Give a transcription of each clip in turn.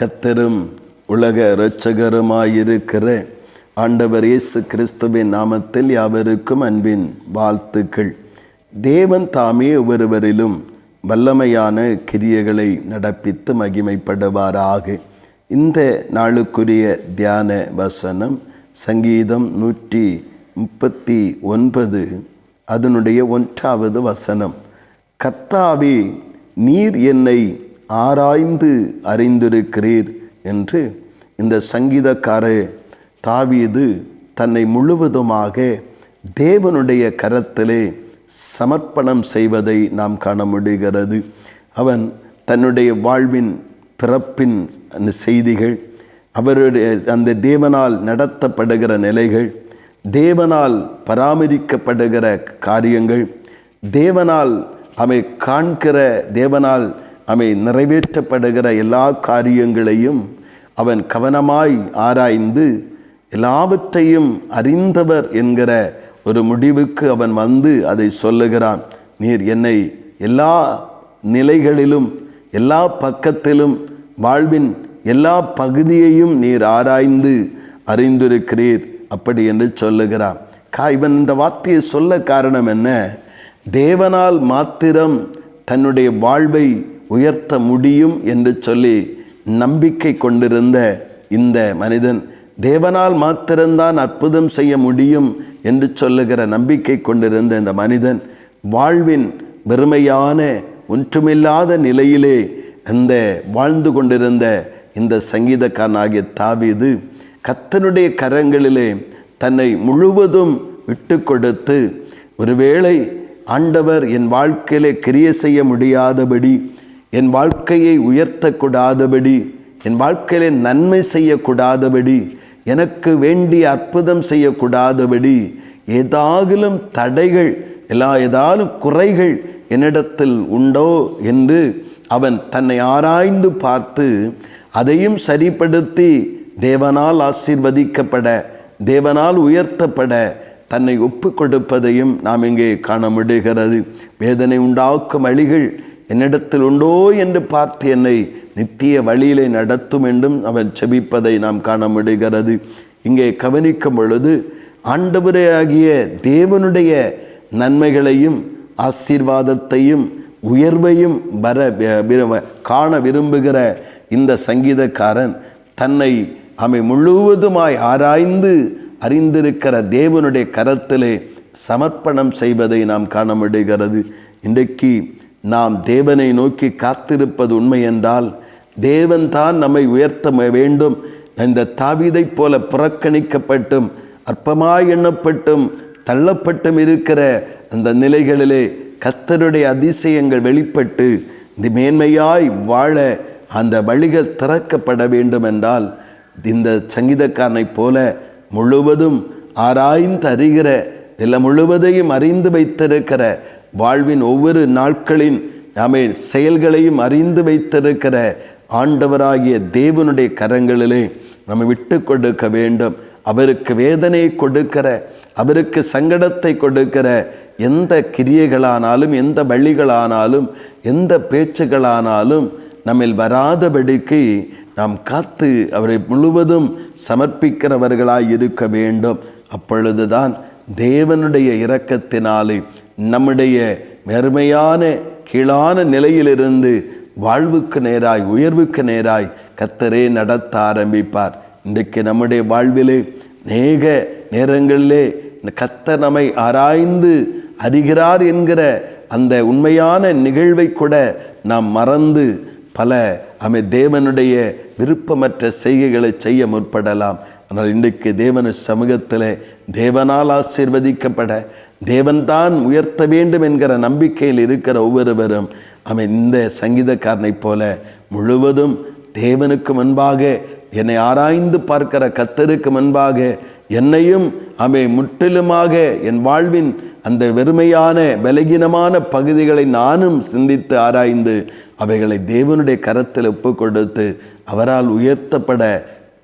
கத்தரும் உலக இரட்சகருமாயிருக்கிற ஆண்டவர் இயேசு கிறிஸ்துவின் நாமத்தில் யாவருக்கும் அன்பின் வாழ்த்துக்கள். தேவன் தாமே ஒவ்வொருவரிலும் வல்லமையான கிரியைகளை நடப்பித்து மகிமைப்படுவாராக. இந்த நாளுக்குரிய தியான வசனம் சங்கீதம் நூற்றி முப்பத்தி ஒன்பது அதனுடைய ஒன்றாவது வசனம். கர்த்தாவே நீர் என்னை ஆராய்ந்து அறிந்திருக்கிறீர் என்று இந்த சங்கீதக்காரர் தாவீது தன்னை முழுவதுமாக தேவனுடைய கரத்திலே சமர்ப்பணம் செய்வதை நாம் காண முடிகிறது. அவன் தன்னுடைய வாழ்வின் பிறப்பின் அந்த செய்திகள் அவருடைய அந்த தேவனால் நடத்தப்படுகிற நிலைகள் தேவனால் பராமரிக்கப்படுகிற காரியங்கள் தேவனால் அவை காண்கிற தேவனால் அவை நிறைவேற்றப்படுகிற எல்லா காரியங்களையும் அவன் கவனமாய் ஆராய்ந்து எல்லாவற்றையும் அறிந்தவர் என்கிற ஒரு முடிவுக்கு அவன் வந்து அதை சொல்லுகிறான். நீர் என்னை எல்லா நிலைகளிலும் எல்லா பக்கத்திலும் வாழ்வின் எல்லா பகுதியையும் நீர் ஆராய்ந்து அறிந்திருக்கிறீர் அப்படி என்று சொல்லுகிறான். கா இவன் இந்த வார்த்தையை சொல்ல காரணம் என்ன? தேவனால் மாத்திரம் தன்னுடைய வாழ்வை உயர்த்த முடியும் என்று சொல்லி நம்பிக்கை கொண்டிருந்த இந்த மனிதன் தேவனால் மாத்திரம்தான் அற்புதம் செய்ய முடியும் என்று சொல்லுகிற நம்பிக்கை கொண்டிருந்த இந்த மனிதன் வாழ்வின் வெறுமையான ஒன்றுமில்லாத நிலையிலே அந்த வாழ்ந்து கொண்டிருந்த இந்த சங்கீதக்காரனாகிய தாவீது கத்தனுடைய கரங்களிலே தன்னை முழுவதும் விட்டு கொடுத்து ஒருவேளை ஆண்டவர் என் வாழ்க்கையிலே கிரிய செய்ய முடியாதபடி என் வாழ்க்கையை உயர்த்தக்கூடாதபடி என் வாழ்க்கையிலே நன்மை செய்யக்கூடாதபடி எனக்கு வேண்டிய அற்புதம் செய்யக்கூடாதபடி ஏதாகிலும் தடைகள் எல்லா ஏதாலும் குறைகள் என்னிடத்தில் உண்டோ என்று அவன் தன்னை ஆராய்ந்து பார்த்து அதையும் சரிப்படுத்தி தேவனால் ஆசீர்வதிக்கப்பட தேவனால் உயர்த்தப்பட தன்னை ஒப்பு கொடுப்பதையும் நாம் இங்கே காண முடிகிறது. வேதனை உண்டாக்கும் அழிகள் என்னிடத்தில் உண்டோ என்று பார்த்து என்னை நித்திய வழியிலே நடத்தும் என்றும் அவன் செபிப்பதை நாம் காண முடிகிறது இங்கே கவனிக்கும் பொழுது ஆண்டவரையாகிய தேவனுடைய நன்மைகளையும் ஆசீர்வாதத்தையும் உயர்வையும் வர விரும்ப காண விரும்புகிற இந்த சங்கீதக்காரன் தன்னை அவை முழுவதுமாய் ஆராய்ந்து அறிந்திருக்கிற தேவனுடைய கரத்திலே சமர்ப்பணம் செய்வதை நாம் காண முடிகிறது இன்றைக்கு நாம் தேவனை நோக்கி காத்திருப்பது உண்மை என்றால் தேவன் தான் நம்மை உயர்த்த வேண்டும். இந்த தாவிதைப் போல புறக்கணிக்கப்பட்டும் அற்பமாய் எண்ணப்பட்டும் தள்ளப்பட்டும் இருக்கிற அந்த நிலைகளிலே கத்தருடைய அதிசயங்கள் வெளிப்பட்டு இந்த மேன்மையாய் வாழ அந்த வழிகள் திறக்கப்பட வேண்டும் என்றால் இந்த சங்கீதக்காரனைப் போல முழுவதும் ஆராய்ந்து அறிகிற இல்லை முழுவதையும் அறிந்து வைத்திருக்கிற வாழ்வின் ஒவ்வொரு நாட்களின் நாமே செயல்களையும் அறிந்து வைத்திருக்கிற ஆண்டவராகிய தேவனுடைய கரங்களிலே நம்ம விட்டு கொடுக்க வேண்டும். அவருக்கு வேதனை கொடுக்கிற அவருக்கு சங்கடத்தை கொடுக்கிற எந்த கிரியைகளானாலும் எந்த வழிகளானாலும் எந்த பேச்சுகளானாலும் நம்மில் வராதபடிக்கு நாம் காத்து அவரை முழுவதும் சமர்ப்பிக்கிறவர்களாய் இருக்க வேண்டும். அப்பொழுதுதான் தேவனுடைய இரக்கத்தினாலே நம்முடைய மெருமையான கீழான நிலையிலிருந்து வாழ்வுக்கு நேராய் உயர்வுக்கு நேராய் கத்தரே நடத்த ஆரம்பிப்பார். இன்றைக்கு நம்முடைய வாழ்விலே நேக நேரங்களிலே கத்தர் நம்மை ஆராய்ந்து அறிகிறார் என்கிற அந்த உண்மையான நிகழ்வை கூட நாம் மறந்து பல அமை தேவனுடைய விருப்பமற்ற செய்கைகளை செய்ய முற்படலாம். ஆனால் இன்றைக்கு தேவன சமூகத்தில் தேவனால் ஆசீர்வதிக்கப்பட தேவன்தான் உயர்த்த வேண்டும் என்கிற நம்பிக்கையில் இருக்கிற ஒவ்வொருவரும் அவன் இந்த சங்கீதக்காரனைப் போல முழுவதும் தேவனுக்கு முன்பாக என்னை ஆராய்ந்து பார்க்கிற கத்தருக்கு முன்பாக என்னையும் அவை முற்றிலுமாக என் வாழ்வின் அந்த வெறுமையான பலகீனமான பகுதிகளை நானும் சிந்தித்து ஆராய்ந்து அவைகளை தேவனுடைய கரத்தில் ஒப்பு கொடுத்து அவரால் உயர்த்தப்பட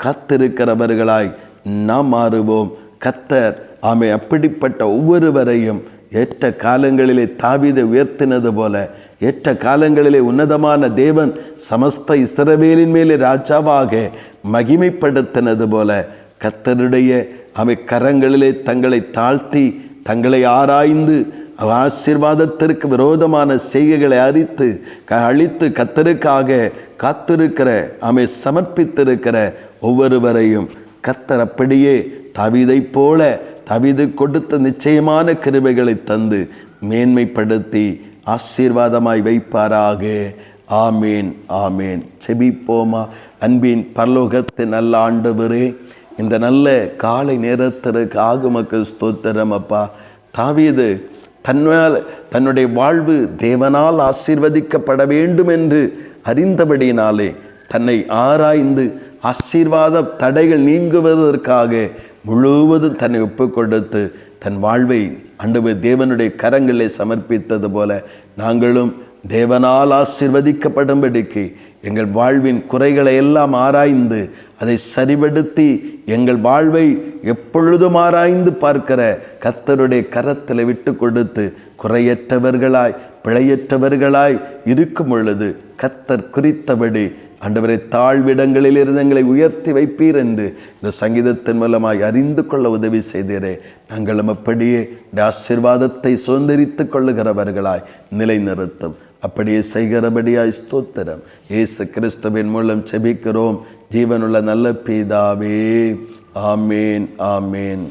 கத்திருக்கிறவர்களாய் நாம் மாறுவோம். கத்தர் ஆமை அப்படிப்பட்ட ஒவ்வொருவரையும் ஏற்ற காலங்களிலே தாவிதை உயர்த்தினது போல ஏற்ற காலங்களிலே உன்னதமான தேவன் சமஸ்த இஸ்ரவேலின் மேலே ராஜாவாக மகிமைப்படுத்தினது போல கத்தருடைய அவை கரங்களிலே தங்களை தாழ்த்தி தங்களை ஆராய்ந்து ஆசீர்வாதத்திற்கு விரோதமான செய்கைகளை அறித்து க- அழித்து கத்தருக்காக காத்திருக்கிற அவை சமர்ப்பித்திருக்கிற ஒவ்வொருவரையும் கத்தர் அப்படியே தவிதை போல தவிது கொடுத்த நிச்சயமான கிருபைகளை தந்து மேன்மைப்படுத்தி ஆசீர்வாதமாய் வைப்பாராக. ஆமேன் ஆமேன். செபிப்போமா? அன்பின் பரலோகத்தின் நல்ல ஆண்டவரே இந்த நல்ல காலை நேரத்திற்கு ஆகுமக்கு ஸ்தோத்திரம் அப்பா. தாவீது தன்னால் தன்னுடைய வாழ்வு தேவனால் ஆசீர்வதிக்கப்பட வேண்டும் என்று அறிந்தபடியினாலே தன்னை ஆராய்ந்து ஆசீர்வாத தடைகள் நீங்குவதற்காக முழுவதும் தன்னை ஒப்புக் கொடுத்து தன் வாழ்வை ஆண்டவர் தேவனுடைய கரங்களை சமர்ப்பித்தது போல நாங்களும் தேவனால் ஆசிர்வதிக்கப்படும்படிக்கு எங்கள் வாழ்வின் குறைகளை எல்லாம் ஆராய்ந்து அதை சரிபடுத்தி எங்கள் வாழ்வை எப்பொழுதும் ஆராய்ந்து பார்க்கிற கத்தருடைய கரத்தில் விட்டு கொடுத்து குறையற்றவர்களாய் பிழையற்றவர்களாய் இருக்கும் பொழுது கத்தர் குறித்தபடி ஆண்டவரை தாழ்விடங்களில் இருந்து எங்களை உயர்த்தி வைப்பீர் என்று இந்த சங்கீதத்தின் மூலமாய் அறிந்து கொள்ள உதவி செய்தீரே. நாங்களும் அப்படியே இந்த ஆசீர்வாதத்தை சுதந்திரித்து கொள்ளுகிறவர்களாய் நிலைநிறுத்தும். அப்படியே செய்கிறபடியாய் ஸ்தோத்திரம். இயேசு கிறிஸ்துவின் மூலம் செபிக்கிறோம் ஜீவனுள்ள நல்ல பீதாவே. ஆமேன் ஆமேன்.